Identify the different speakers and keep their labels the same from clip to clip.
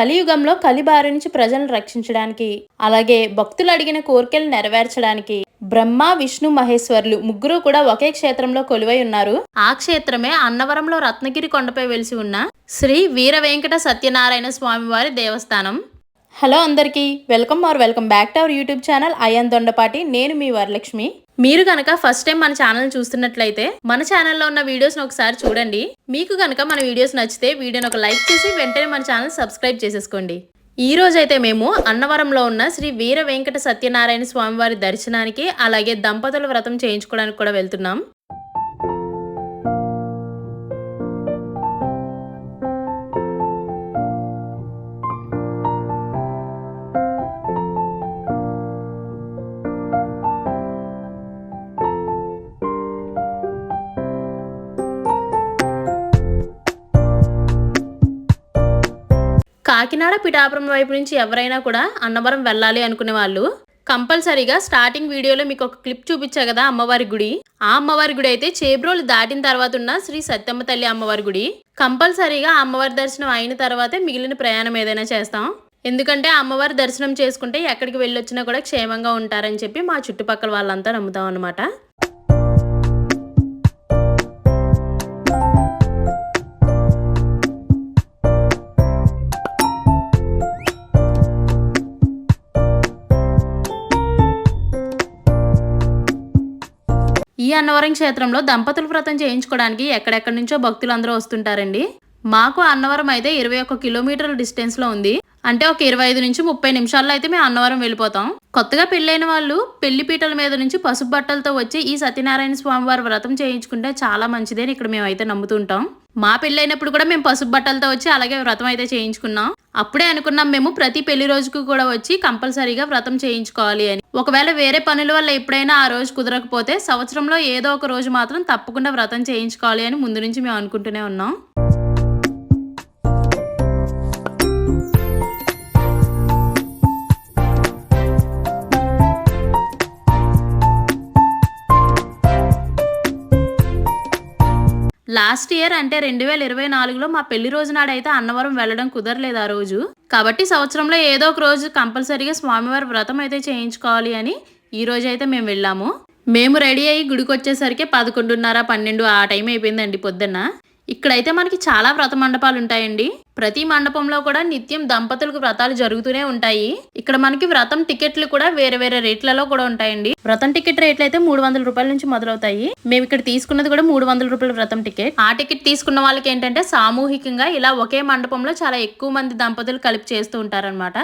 Speaker 1: కలియుగంలో కలిబారి నుంచి ప్రజలను రక్షించడానికి అలాగే భక్తులు అడిగిన కోరికలు నెరవేర్చడానికి బ్రహ్మ విష్ణు మహేశ్వర్లు ముగ్గురు కూడా ఒకే క్షేత్రంలో కొలువై ఉన్నారు ఆ క్షేత్రమే అన్నవరంలో రత్నగిరి కొండపై వెలిసి ఉన్న శ్రీ వీర వెంకట సత్యనారాయణ స్వామివారి దేవస్థానం హలో అందరికీ welcome or welcome back to our YouTube channel Ayyan Dondapati నేను మీ వరలక్ష్మి మీరు కనుక ఫస్ట్ టైం మన ఛానల్ చూస్తున్నట్లయితే మన ఛానల్లో ఉన్న వీడియోస్ని ఒకసారి చూడండి మీకు కనుక మన వీడియోస్ నచ్చితే వీడియోని ఒక లైక్ చేసి వెంటనే మన ఛానల్ సబ్స్క్రైబ్ చేసేసుకోండి ఈ రోజైతే మేము అన్నవరంలో ఉన్న శ్రీ వీర వెంకట సత్యనారాయణ స్వామివారి దర్శనానికి అలాగే దంపతుల వ్రతం చేయించుకోవడానికి కూడా వెళ్తున్నాం కాకినాడ పిఠాపురం వైపు నుంచి ఎవరైనా కూడా అన్నవరం వెళ్ళాలి అనుకునే వాళ్ళు కంపల్సరీగా స్టార్టింగ్ వీడియోలో మీకు ఒక క్లిప్ చూపించా కదా అమ్మవారి గుడి ఆ అమ్మవారి గుడి అయితే చేబ్రోలు దాటిన తర్వాత ఉన్న శ్రీ సత్యమ్మ తల్లి అమ్మవారి గుడి కంపల్సరీగా అమ్మవారి దర్శనం అయిన తర్వాతే మిగిలిన ప్రయాణం ఏదైనా చేస్తాం ఎందుకంటే అమ్మవారి దర్శనం చేసుకుంటే ఎక్కడికి వెళ్ళొచ్చినా కూడా క్షేమంగా ఉంటారని చెప్పి మా చుట్టుపక్కల వాళ్ళంతా నమ్ముతాం అనమాట ఈ అన్నవరం క్షేత్రంలో దంపతులు వ్రతం చేయించుకోవడానికి ఎక్కడెక్కడి నుంచో భక్తులు అందరూ వస్తుంటారండి మాకు అన్నవరం అయితే ఇరవై ఒక్క కిలోమీటర్ల డిస్టెన్స్లో ఉంది అంటే ఒక ఇరవై ఐదు నుంచి ముప్పై నిమిషాల్లో అయితే మేము అన్నవరం వెళ్ళిపోతాం కొత్తగా పెళ్ళైన వాళ్ళు పెళ్లి పీటల మీద నుంచి పసుపు బట్టలతో వచ్చి ఈ సత్యనారాయణ స్వామి వారి వ్రతం చేయించుకుంటే చాలా మంచిదని ఇక్కడ మేమైతే నమ్ముతుంటాం మా పెళ్ళైనప్పుడు కూడా మేము పసుపు బట్టలతో వచ్చి అలాగే వ్రతం అయితే చేయించుకున్నాం అప్పుడే అనుకున్నాం మేము ప్రతి పెళ్లి రోజుకు కూడా వచ్చి కంపల్సరీగా వ్రతం చేయించుకోవాలి అని ఒకవేళ వేరే పనుల వల్ల ఎప్పుడైనా ఆ రోజు కుదరకపోతే సంవత్సరంలో ఏదో ఒక రోజు మాత్రం తప్పకుండా వ్రతం చేయించుకోవాలి అని ముందు నుంచి మేము అనుకుంటూనే ఉన్నాం లాస్ట్ ఇయర్ అంటే రెండు వేల ఇరవై నాలుగులో మా పెళ్లి రోజు నాడైతే అన్నవరం వెళ్ళడం కుదరలేదు ఆ రోజు కాబట్టి సంవత్సరంలో ఏదో ఒక రోజు కంపల్సరీగా స్వామివారి వ్రతం అయితే చేయించుకోవాలి అని ఈ రోజు అయితే మేము వెళ్ళాము మేము రెడీ అయ్యి గుడికి వచ్చేసరికి పదకొండున్నర పన్నెండు ఆ టైం అయిపోయిందండి పొద్దున్న ఇక్కడైతే మనకి చాలా వ్రత మండపాలు ఉంటాయండి ప్రతి మండపంలో కూడా నిత్యం దంపతులకు వ్రతాలు జరుగుతూనే ఉంటాయి ఇక్కడ మనకి వ్రతం టికెట్లు కూడా వేరే వేరే రేట్లలో కూడా ఉంటాయండి వ్రతం టికెట్ రేట్లు అయితే మూడు వందల రూపాయల నుంచి మొదలవుతాయి మేము ఇక్కడ తీసుకున్నది కూడా మూడు వందల రూపాయల వ్రతం టికెట్ ఆ టికెట్ తీసుకున్న వాళ్ళకి ఏంటంటే సామూహికంగా ఇలా ఒకే మండపంలో చాలా ఎక్కువ మంది దంపతులు కలిపి చేస్తూ ఉంటారనమాట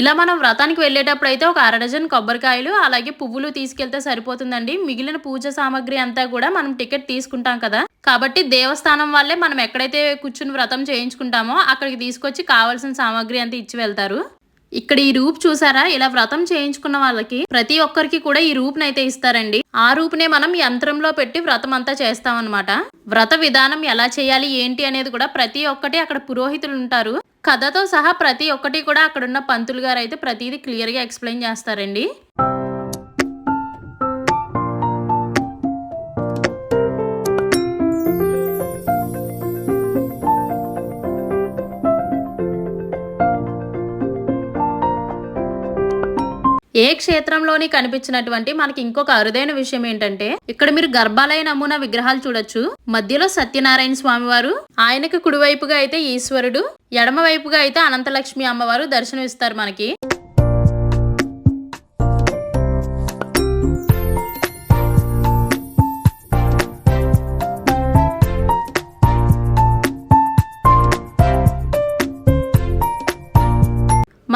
Speaker 1: ఇలా మనం వ్రతానికి వెళ్ళేటప్పుడు అయితే ఒక అర డజన్ కొబ్బరికాయలు అలాగే పువ్వులు తీసుకెళ్తే సరిపోతుందండి మిగిలిన పూజ సామాగ్రి అంతా కూడా మనం టికెట్ తీసుకుంటాం కదా కాబట్టి దేవస్థానం వాళ్ళే మనం ఎక్కడైతే కూర్చుని వ్రతం చేయించుకుంటామో అక్కడికి తీసుకొచ్చి కావాల్సిన సామాగ్రి అంతా ఇచ్చి వెళ్తారు ఇక్కడ ఈ రూప్ చూసారా ఇలా వ్రతం చేయించుకున్న వాళ్ళకి ప్రతి ఒక్కరికి కూడా ఈ రూపునైతే ఇస్తారండి ఆ రూపునే మనం యంత్రంలో పెట్టి వ్రతం అంతా చేస్తామన్నమాట వ్రత విధానం ఎలా చేయాలి ఏంటి అనేది కూడా ప్రతి ఒక్కటి అక్కడ పురోహితులు ఉంటారు కథతో సహా ప్రతి ఒక్కటి కూడా అక్కడున్న పంతులు గారు అయితే ప్రతిదీ క్లియర్గా ఎక్స్ప్లెయిన్ చేస్తారండి ఏ క్షేత్రంలోని కనిపించినటువంటి మనకి ఇంకొక అరుదైన విషయం ఏంటంటే ఇక్కడ మీరు గర్భాలయ నమూనా విగ్రహాలు చూడొచ్చు మధ్యలో సత్యనారాయణ స్వామి వారు ఆయనకు కుడివైపుగా అయితే ఈశ్వరుడు ఎడమవైపుగా అయితే అనంతలక్ష్మి అమ్మవారు దర్శనమిస్తారు మనకి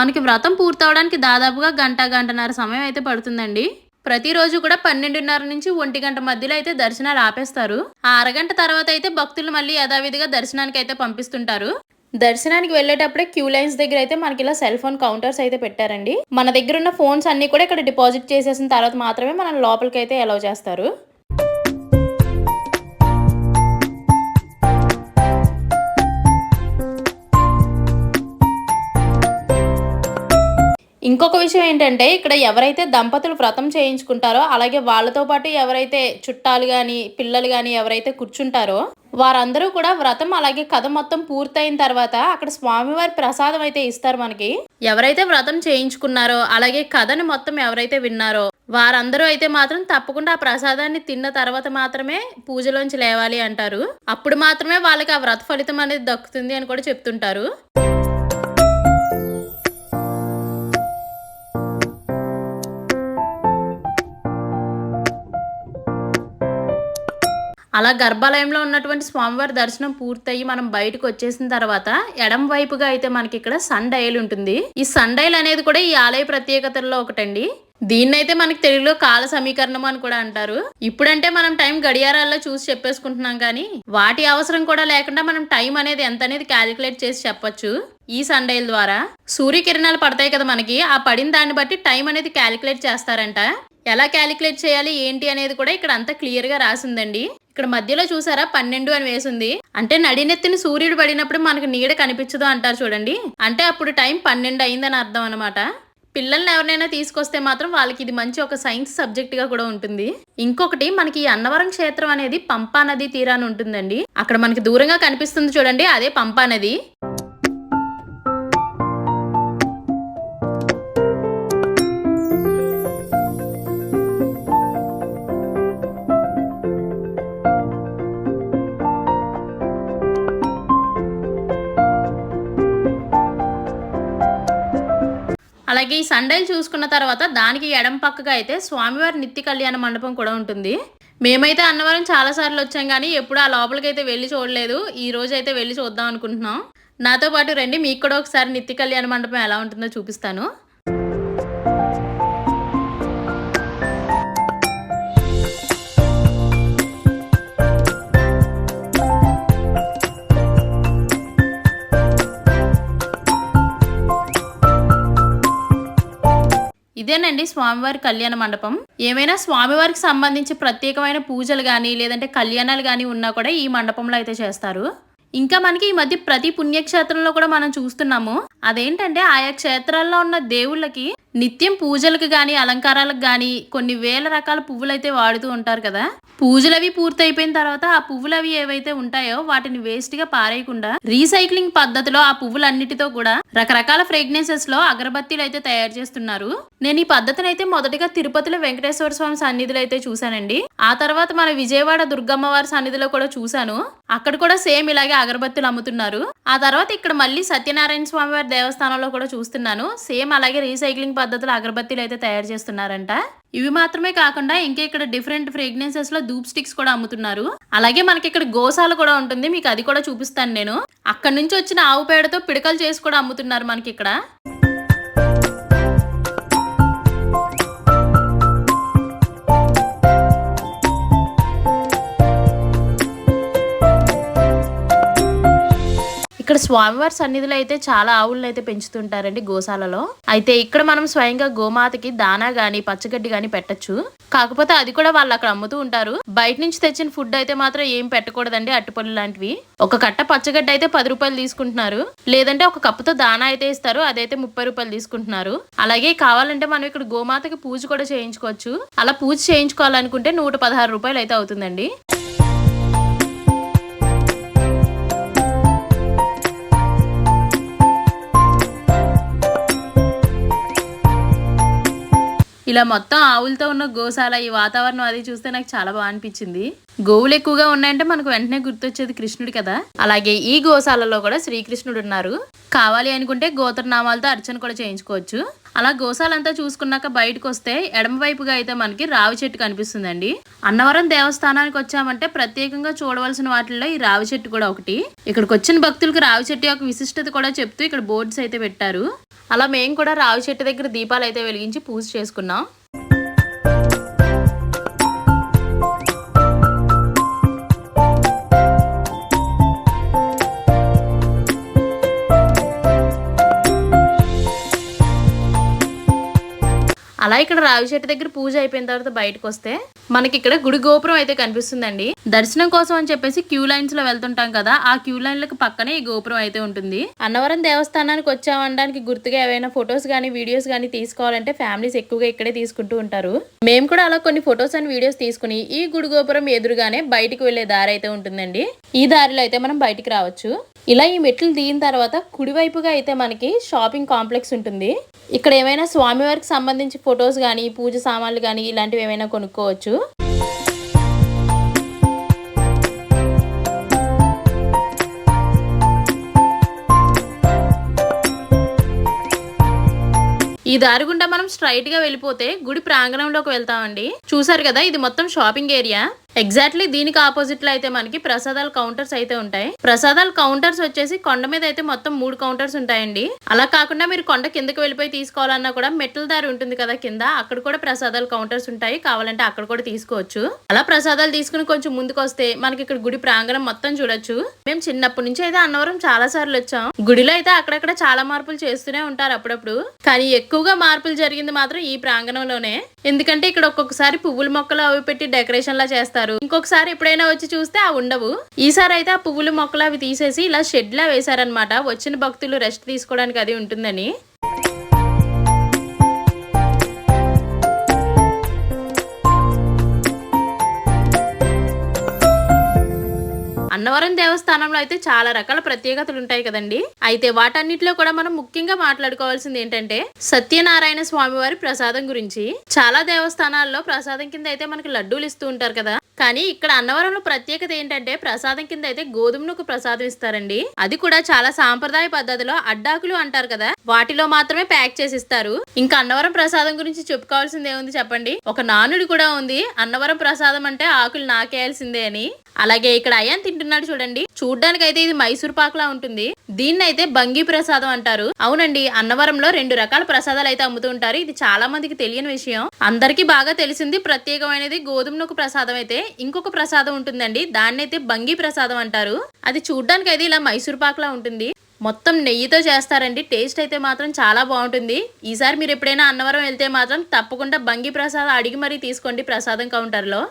Speaker 1: మనకి వ్రతం పూర్తవడానికి దాదాపుగా గంట గంటన్నర సమయం అయితే పడుతుందండి ప్రతిరోజు కూడా పన్నెండున్నర నుంచి ఒంటి గంట మధ్యలో అయితే దర్శనాలు ఆపేస్తారు ఆ అరగంట తర్వాత అయితే భక్తులు మళ్ళీ యథావిధిగా దర్శనానికి అయితే పంపిస్తుంటారు దర్శనానికి వెళ్ళేటప్పుడే క్యూ లైన్స్ దగ్గర అయితే మనకి ఇలా సెల్ ఫోన్ కౌంటర్స్ అయితే పెట్టారండి మన దగ్గర ఉన్న ఫోన్స్ అన్ని కూడా ఇక్కడ డిపాజిట్ చేసేసిన తర్వాత మాత్రమే మనం లోపలికి అయితే అలౌ చేస్తారు ఇంకొక విషయం ఏంటంటే ఇక్కడ ఎవరైతే దంపతులు వ్రతం చేయించుకుంటారో అలాగే వాళ్ళతో పాటు ఎవరైతే చుట్టాలు కానీ పిల్లలు కానీ ఎవరైతే కూర్చుంటారో వారందరూ కూడా వ్రతం అలాగే కథ మొత్తం పూర్తయిన తర్వాత అక్కడ స్వామివారి ప్రసాదం అయితే ఇస్తారు మనకి ఎవరైతే వ్రతం చేయించుకున్నారో అలాగే కథను మొత్తం ఎవరైతే విన్నారో వారందరూ అయితే మాత్రం తప్పకుండా ఆ ప్రసాదాన్ని తిన్న తర్వాత మాత్రమే పూజలోంచి లేవాలి అంటారు అప్పుడు మాత్రమే వాళ్ళకి ఆ వ్రత ఫలితం అనేది దక్కుతుంది అని కూడా చెప్తుంటారు అలా గర్భాలయంలో ఉన్నటువంటి స్వామివారి దర్శనం పూర్తయి మనం బయటకు వచ్చేసిన తర్వాత ఎడం వైపుగా అయితే మనకి ఇక్కడ సన్ డయల్ ఉంటుంది ఈ సన్ డైల్ అనేది కూడా ఈ ఆలయ ప్రత్యేకతల్లో ఒకటండి దీన్నైతే మనకి తెలుగులో కాల సమీకరణం అని కూడా అంటారు ఇప్పుడంటే మనం టైం గడియారాల్లో చూసి చెప్పేసుకుంటున్నాం కానీ వాటి అవసరం కూడా లేకుండా మనం టైం అనేది ఎంత అనేది క్యాలిక్యులేట్ చేసి చెప్పొచ్చు ఈ సండేల ద్వారా సూర్యకిరణాలు పడతాయి కదా మనకి ఆ పడిన దాన్ని బట్టి టైం అనేది క్యాలిక్యులేట్ చేస్తారంట ఎలా క్యాలిక్యులేట్ చేయాలి ఏంటి అనేది కూడా ఇక్కడ అంతా గా రాసిందండి ఇక్కడ మధ్యలో చూసారా పన్నెండు అని వేసింది అంటే నడినెత్తిన సూర్యుడు పడినప్పుడు మనకు నీడ కనిపించదు అంటారు చూడండి అంటే అప్పుడు టైం పన్నెండు అయిందని అర్థం అనమాట పిల్లల్ని ఎవరినైనా తీసుకొస్తే మాత్రం వాళ్ళకి ఇది మంచి ఒక సైన్స్ సబ్జెక్ట్ గా కూడా ఉంటుంది ఇంకొకటి మనకి ఈ అన్నవరం క్షేత్రం అనేది పంపా నది తీరాన్ని ఉంటుందండి అక్కడ మనకి దూరంగా కనిపిస్తుంది చూడండి అదే పంపా నది అలాగే ఈ సన్డైల్ చూసుకున్న తర్వాత దానికి ఎడం పక్కగా అయితే స్వామివారి నిత్య కళ్యాణ మండపం కూడా ఉంటుంది మేమైతే అన్నవరం చాలాసార్లు వచ్చాం కానీ ఎప్పుడు ఆ లోపలికి అయితే వెళ్ళి చూడలేదు ఈ రోజు అయితే వెళ్ళి చూద్దాం అనుకుంటున్నాం నాతో పాటు రండి మీకు కూడా ఒకసారి నిత్య కళ్యాణ మండపం ఎలా ఉంటుందో చూపిస్తాను ఇదేనండి స్వామివారి కళ్యాణ మండపం ఏమైనా స్వామివారికి సంబంధించి ప్రత్యేకమైన పూజలు కానీ లేదంటే కళ్యాణాలు కానీ ఉన్నా కూడా ఈ మండపంలో అయితే చేస్తారు ఇంకా మనకి ఈ మధ్య ప్రతి పుణ్యక్షేత్రంలో కూడా మనం చూస్తున్నాము అదేంటంటే ఆయా క్షేత్రాల్లో ఉన్న దేవుళ్ళకి నిత్యం పూజలకు కానీ అలంకారాలకు కానీ కొన్ని వేల రకాల పువ్వులు అయితే వాడుతూ ఉంటారు కదా పూజలు అవి పూర్తయిపోయిన తర్వాత ఆ పువ్వులు అవి ఏవైతే ఉంటాయో వాటిని వేస్ట్ గా పారేయకుండా రీసైక్లింగ్ పద్ధతిలో ఆ పువ్వులన్నిటితో కూడా రకరకాల ఫ్రేగ్నెన్సెస్ లో అగరబత్తీలు అయితే తయారు చేస్తున్నారు నేను ఈ పద్ధతిని అయితే మొదటిగా తిరుపతిలో వెంకటేశ్వర స్వామి సన్నిధిలో అయితే చూశానండి ఆ తర్వాత మన విజయవాడ దుర్గమ్మ వారి సన్నిధిలో కూడా చూశాను అక్కడ కూడా సేమ్ ఇలాగే అగరబత్తులు అమ్ముతున్నారు ఆ తర్వాత ఇక్కడ మళ్ళీ సత్యనారాయణ స్వామి వారి దేవస్థానంలో కూడా చూస్తున్నాను సేమ్ అలాగే రీసైక్లింగ్ పద్ధతిలో అగరబత్తీలు అయితే తయారు చేస్తున్నారంట ఇవి మాత్రమే కాకుండా ఇంకా ఇక్కడ డిఫరెంట్ ఫ్రేగ్నెన్సెస్ లో దూప్ స్టిక్స్ కూడా అమ్ముతున్నారు అలాగే మనకి ఇక్కడ గోశాల కూడా ఉంటుంది మీకు అది కూడా చూపిస్తాను నేను అక్కడ నుంచి వచ్చిన ఆవు పేడతో పిడకలు చేసి కూడా అమ్ముతున్నారు మనకి ఇక్కడ స్వామివారి సన్నిధిలో అయితే చాలా ఆవులను అయితే పెంచుతుంటారండి గోశాలలో అయితే ఇక్కడ మనం స్వయంగా గోమాతకి దానా గాని పచ్చగడ్డి గాని పెట్టచ్చు కాకపోతే అది కూడా వాళ్ళు అక్కడ అమ్ముతూ ఉంటారు బయట నుంచి తెచ్చిన ఫుడ్ అయితే మాత్రం ఏం పెట్టకూడదండి అట్టుపళ్ళు లాంటివి ఒక కట్ట పచ్చగడ్డ అయితే పది రూపాయలు తీసుకుంటున్నారు లేదంటే ఒక కప్పుతో దానా అయితే ఇస్తారు అదైతే ముప్పై రూపాయలు తీసుకుంటున్నారు అలాగే కావాలంటే మనం ఇక్కడ గోమాతకి పూజ కూడా చేయించుకోవచ్చు అలా పూజ చేయించుకోవాలనుకుంటే నూట పదహారు రూపాయలు అయితే అవుతుందండి ఇలా మొత్తం ఆవులతో ఉన్న గోశాల ఈ వాతావరణం అది చూస్తే నాకు చాలా బాగా అనిపించింది గోవులు ఎక్కువగా ఉన్నాయంటే మనకు వెంటనే గుర్తొచ్చేది కృష్ణుడు కదా అలాగే ఈ గోశాలలో కూడా శ్రీకృష్ణుడు ఉన్నారు కావాలి అనుకుంటే గోత్రనామాలతో అర్చన కూడా చేయించుకోవచ్చు అలా గోశాలంతా చూసుకున్నాక బయటకు వస్తే ఎడమవైపుగా అయితే మనకి రావి చెట్టు కనిపిస్తుందండి అన్నవరం దేవస్థానానికి వచ్చామంటే ప్రత్యేకంగా చూడవలసిన వాటిల్లో ఈ రావి చెట్టు కూడా ఒకటి ఇక్కడికి వచ్చిన భక్తులకు రావి చెట్టు యొక్క విశిష్టత కూడా చెప్తూ ఇక్కడ బోర్డ్స్ అయితే పెట్టారు అలా మేము కూడా రావి చెట్టు దగ్గర దీపాలు అయితే వెలిగించి పూజ చేసుకున్నాం అలా ఇక్కడ రావి చెట్టు దగ్గర పూజ అయిపోయిన తర్వాత బయటకు వస్తే మనకి ఇక్కడ గుడి గోపురం అయితే కనిపిస్తుందండి దర్శనం కోసం అని చెప్పేసి క్యూ లైన్స్ లో వెళ్తుంటాం కదా ఆ క్యూ లైన్ లకు పక్కనే ఈ గోపురం అయితే ఉంటుంది అన్నవరం దేవస్థానానికి వచ్చామనడానికి గుర్తుగా ఏవైనా ఫొటోస్ కానీ వీడియోస్ కానీ తీసుకోవాలంటే ఫ్యామిలీస్ ఎక్కువగా ఇక్కడే తీసుకుంటూ ఉంటారు మేము కూడా అలా కొన్ని ఫొటోస్ అండ్ వీడియోస్ తీసుకుని ఈ గుడి గోపురం ఎదురుగానే బయటకు వెళ్లే దారి అయితే ఉంటుందండి ఈ దారిలో అయితే మనం బయటికి రావచ్చు ఇలా ఈ మెట్లు దిగిన తర్వాత కుడివైపుగా అయితే మనకి షాపింగ్ కాంప్లెక్స్ ఉంటుంది ఇక్కడ ఏమైనా స్వామివారికి సంబంధించి ఫొటోస్ కానీ పూజ సామాన్లు కానీ ఇలాంటివి ఏమైనా కొనుక్కోవచ్చు ఈ దారి గుండా మనం స్ట్రైట్ గా వెళ్ళిపోతే గుడి ప్రాంగణంలోకి వెళ్తామండి చూసారు కదా ఇది మొత్తం షాపింగ్ ఏరియా ఎగ్జాక్ట్లీ దీనికి ఆపోజిట్ లో అయితే మనకి ప్రసాదాల కౌంటర్స్ అయితే ఉంటాయి ప్రసాదాల కౌంటర్స్ వచ్చేసి కొండ మీద అయితే మొత్తం మూడు కౌంటర్స్ ఉంటాయండి అలా కాకుండా మీరు కొండ కిందకి వెళ్ళిపోయి తీసుకోవాలన్నా కూడా మెట్ల దారి ఉంటుంది కదా కింద అక్కడ కూడా ప్రసాదాల కౌంటర్స్ ఉంటాయి కావాలంటే అక్కడ కూడా తీసుకోవచ్చు అలా ప్రసాదాలు తీసుకుని కొంచెం ముందుకు వస్తే మనకి ఇక్కడ గుడి ప్రాంగణం మొత్తం చూడొచ్చు మేము చిన్నప్పటి నుంచి అయితే అన్నవరం చాలా సార్లు వచ్చాం గుడిలో అయితే అక్కడక్కడ చాలా మార్పులు చేస్తూనే ఉంటారు అప్పుడప్పుడు కానీ ఎక్కువగా మార్పులు జరిగింది మాత్రం ఈ ప్రాంగణంలోనే ఎందుకంటే ఇక్కడ ఒక్కొక్కసారి పువ్వుల మొక్కలు అవి పెట్టి డెకరేషన్ లా చేస్తారు చేస్తారు ఇంకొకసారి ఎప్పుడైనా వచ్చి చూస్తే ఆ ఉండవు ఈసారి అయితే ఆ పువ్వులు మొక్కలు అవి తీసేసి ఇలా షెడ్ లా వేశారనమాట వచ్చిన భక్తులు రెస్ట్ తీసుకోవడానికి అది ఉంటుందని అన్నవరం దేవస్థానంలో అయితే చాలా రకాల ప్రత్యేకతలు ఉంటాయి కదండి అయితే వాటన్నిటిలో కూడా మనం ముఖ్యంగా మాట్లాడుకోవాల్సింది ఏంటంటే సత్యనారాయణ స్వామి వారి ప్రసాదం గురించి చాలా దేవస్థానాల్లో ప్రసాదం కింద అయితే మనకి లడ్డూలు ఇస్తూ ఉంటారు కదా కానీ ఇక్కడ అన్నవరంలో ప్రత్యేకత ఏంటంటే ప్రసాదం కింద అయితే గోధుమలకు ప్రసాదం ఇస్తారండి అది కూడా చాలా సాంప్రదాయ పద్ధతిలో అడ్డాకులు అంటారు కదా వాటిలో మాత్రమే ప్యాక్ చేసి ఇస్తారు ఇంకా అన్నవరం ప్రసాదం గురించి చెప్పుకోవాల్సిందే ఉంది చెప్పండి ఒక నానుడి కూడా ఉంది అన్నవరం ప్రసాదం అంటే ఆకులు నాకేయాల్సిందే అని అలాగే ఇక్కడ అయాన్ తింటున్నాడు చూడండి చూడ్డానికి అయితే ఇది మైసూర్ పాక్ లా ఉంటుంది దీన్ని అయితే బంగి ప్రసాదం అంటారు అవునండి అన్నవరంలో రెండు రకాల ప్రసాదాలు అయితే అమ్ముతూ ఉంటారు ఇది చాలా మందికి తెలియని విషయం అందరికీ బాగా తెలిసింది ప్రత్యేకమైనది గోధుమ నొక్కు ప్రసాదం అయితే ఇంకొక ప్రసాదం ఉంటుందండి దాన్ని అయితే బంగి ప్రసాదం అంటారు అది చూడ్డానికి అయితే ఇలా మైసూర్ పాక్లా ఉంటుంది మొత్తం నెయ్యితో చేస్తారండి టేస్ట్ అయితే మాత్రం చాలా బాగుంటుంది ఈసారి మీరు ఎప్పుడైనా అన్నవరం వెళ్తే మాత్రం తప్పకుండా బంగి ప్రసాదం అడిగి మరీ తీసుకోండి ప్రసాదం కౌంటర్లో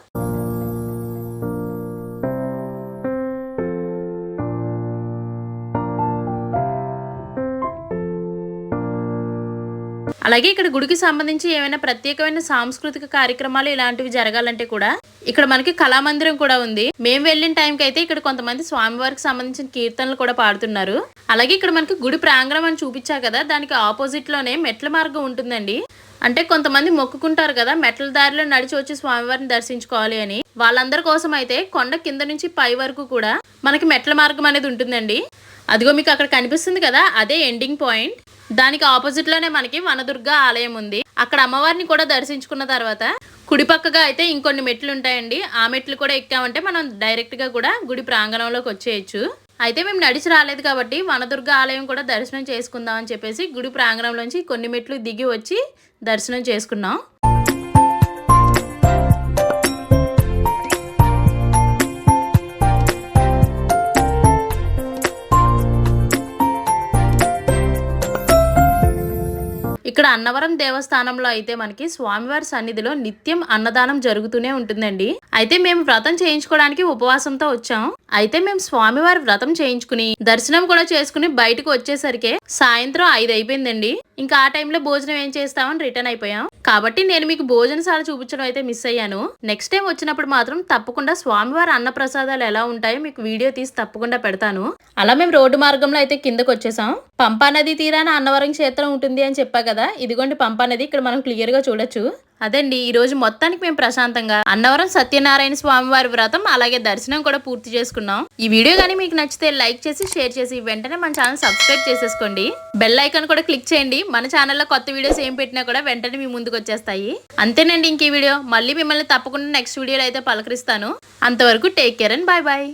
Speaker 1: అలాగే ఇక్కడ గుడికి సంబంధించి ఏమైనా ప్రత్యేకమైన సాంస్కృతిక కార్యక్రమాలు ఇలాంటివి జరగాలంటే కూడా ఇక్కడ మనకి కళామందిరం కూడా ఉంది మేము వెళ్ళిన టైంకి అయితే ఇక్కడ కొంతమంది స్వామివారికి సంబంధించిన కీర్తనలు కూడా పాడుతున్నారు అలాగే ఇక్కడ మనకి గుడి ప్రాంగణం అని చూపించా కదా దానికి ఆపోజిట్ లోనే మెట్ల మార్గం ఉంటుందండి అంటే కొంతమంది మొక్కుకుంటారు కదా మెట్ల దారిలో నడిచి వచ్చి స్వామివారిని దర్శించుకోవాలి అని వాళ్ళందరి కోసం అయితే కొండ కింద నుంచి పై వరకు కూడా మనకి మెట్ల మార్గం అనేది ఉంటుందండి అదిగో మీకు అక్కడ కనిపిస్తుంది కదా అదే ఎండింగ్ పాయింట్ దానికి ఆపోజిట్ లోనే మనకి వనదుర్గ ఆలయం ఉంది అక్కడ అమ్మవారిని కూడా దర్శించుకున్న తర్వాత కుడిపక్కగా అయితే ఇంకొన్ని మెట్లు ఉంటాయండి ఆ మెట్లు కూడా ఎక్కామంటే మనం డైరెక్ట్ గా కూడా గుడి ప్రాంగణంలోకి వచ్చేయచ్చు అయితే మేము నడిచి రాలేదు కాబట్టి వనదుర్గ ఆలయం కూడా దర్శనం చేసుకుందాం అని చెప్పేసి గుడి ప్రాంగణంలోంచి కొన్ని మెట్లు దిగి వచ్చి దర్శనం చేసుకున్నాం ఇక్కడ అన్నవరం దేవస్థానంలో అయితే మనకి స్వామివారి సన్నిధిలో నిత్యం అన్నదానం జరుగుతూనే ఉంటుందండి అయితే మేము వ్రతం చేయించుకోవడానికి ఉపవాసంతో వచ్చాం అయితే మేము స్వామివారి వ్రతం చేయించుకుని దర్శనం కూడా చేసుకుని బయటకు వచ్చేసరికి సాయంత్రం ఐదు అయిపోయిందండి ఇంకా ఆ టైంలో భోజనం ఏం చేస్తామని రిటర్న్ అయిపోయాం కాబట్టి నేను మీకు భోజనశాల చూపించడం అయితే మిస్ అయ్యాను నెక్స్ట్ టైం వచ్చినప్పుడు మాత్రం తప్పకుండా స్వామివారి అన్న ప్రసాదాలు ఎలా ఉంటాయో మీకు వీడియో తీసి తప్పకుండా పెడతాను అలా మేము రోడ్డు మార్గంలో అయితే కిందకు వచ్చేసాం పంపా నది తీరాన అన్నవరం క్షేత్రం ఉంటుంది అని చెప్పా కదా ఇదిగోండి పంప అనేది ఇక్కడ మనం క్లియర్ గా చూడొచ్చు అదండి రోజు మొత్తానికి మేము ప్రశాంతంగా అన్నవరం సత్యనారాయణ స్వామి వారి వ్రతం అలాగే దర్శనం కూడా పూర్తి చేసుకున్నాం ఈ వీడియో కానీ మీకు నచ్చితే లైక్ చేసి షేర్ చేసి వెంటనే మన ఛానల్ సబ్స్క్రైబ్ చేసేసుకోండి బెల్ ఐకాన్ కూడా క్లిక్ చేయండి మన ఛానల్లో కొత్త వీడియోస్ ఏం పెట్టినా కూడా వెంటనే మీ ముందుకు వచ్చేస్తాయి అంతేనండి ఇంక ఈ వీడియో మళ్ళీ మిమ్మల్ని తప్పకుండా నెక్స్ట్ వీడియోలో అయితే పలకరిస్తాను అంతవరకు take care and bye bye